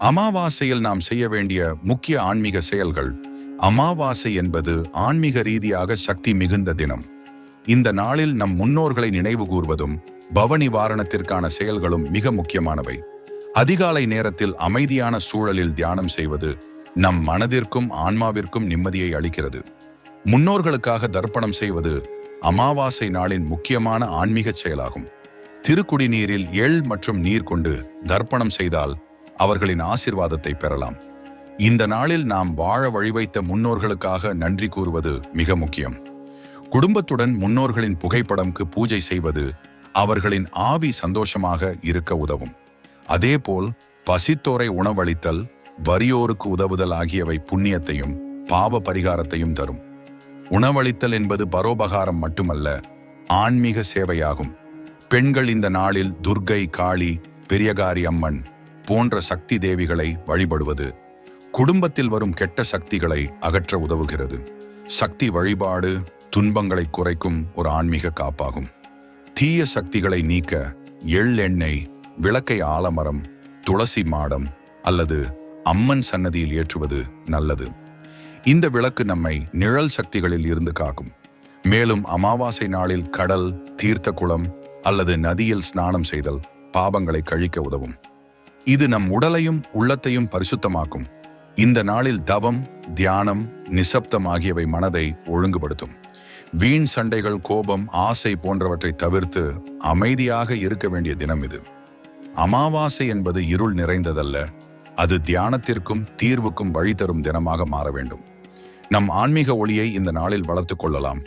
அமாவாசையில் நாம் செய்ய வேண்டிய முக்கிய ஆன்மீக செயல்கள். அமாவாசை என்பது ஆன்மீக ரீதியாக சக்தி மிகுந்த தினம். இந்த நாளில் நம் முன்னோர்களை நினைவு கூர்வதும் பவ நிவாரணத்திற்கான செயல்களும் மிக முக்கியமானவை. அதிகாலை நேரத்தில் அமைதியான சூழலில் தியானம் செய்வது நம் மனதிற்கும் ஆன்மாவிற்கும் நிம்மதியை அளிக்கிறது. முன்னோர்களுக்காக தர்ப்பணம் செய்வது அமாவாசை நாளின் முக்கியமான ஆன்மீக செயலாகும். திருக்குடிநீரில் எள் மற்றும் நீர் கொண்டு தர்ப்பணம் செய்தால் அவர்களின் ஆசிர்வாதத்தை பெறலாம். இந்த நாளில் நாம் வாழ வழிவைத்த முன்னோர்களுக்காக நன்றி கூறுவது மிக முக்கியம். குடும்பத்துடன் முன்னோர்களின் புகைப்படம்க்கு பூஜை செய்வது அவர்களின் ஆவி சந்தோஷமாக இருக்க உதவும். அதேபோல் பசித்தோரை உணவளித்தல் வறியோருக்கு உதவுதல் ஆகியவை புண்ணியத்தையும் பாவ பரிகாரத்தையும் தரும். உணவளித்தல் என்பது பரோபகாரம் மட்டுமல்ல ஆன்மீக சேவையாகும். பெண்கள் இந்த நாளில் துர்கை காளி பெரியகாரி அம்மன் போன்ற சக்தி தேவிகளை வழிபடுவது குடும்பத்தில் வரும் கெட்ட சக்திகளை அகற்ற உதவுகிறது. சக்தி வழிபாடு துன்பங்களை குறைக்கும் ஒரு ஆன்மீக காப்பாகும். தீய சக்திகளை நீக்க எள் எண்ணெய் விளக்கை ஆலமரம் துளசி மாடம் அல்லது அம்மன் சன்னதியில் ஏற்றுவது நல்லது. இந்த விளக்கு நம்மை நிழல் சக்திகளில் இருந்து காக்கும். மேலும் அமாவாசை நாளில் கடல் தீர்த்த குளம் அல்லது நதியில் ஸ்நானம் செய்தல் பாபங்களை கழிக்க உதவும். இது நம் உடலையும் உள்ளத்தையும் பரிசுத்தமாக்கும். இந்த நாளில் தவம் தியானம் நிசப்தம் ஆகியவை மனதை ஒழுங்குபடுத்தும். வீண் சண்டைகள் கோபம் ஆசை போன்றவற்றை தவிர்த்து அமைதியாக இருக்க வேண்டிய தினம் இது. அமாவாசை என்பது இருள் நிறைந்ததல்ல. அது தியானத்திற்கும் தீர்வுக்கும் வழி தரும் தினமாக மாற வேண்டும். நம் ஆன்மீக ஒளியை இந்த நாளில் வளர்த்துக் கொள்ளலாம்.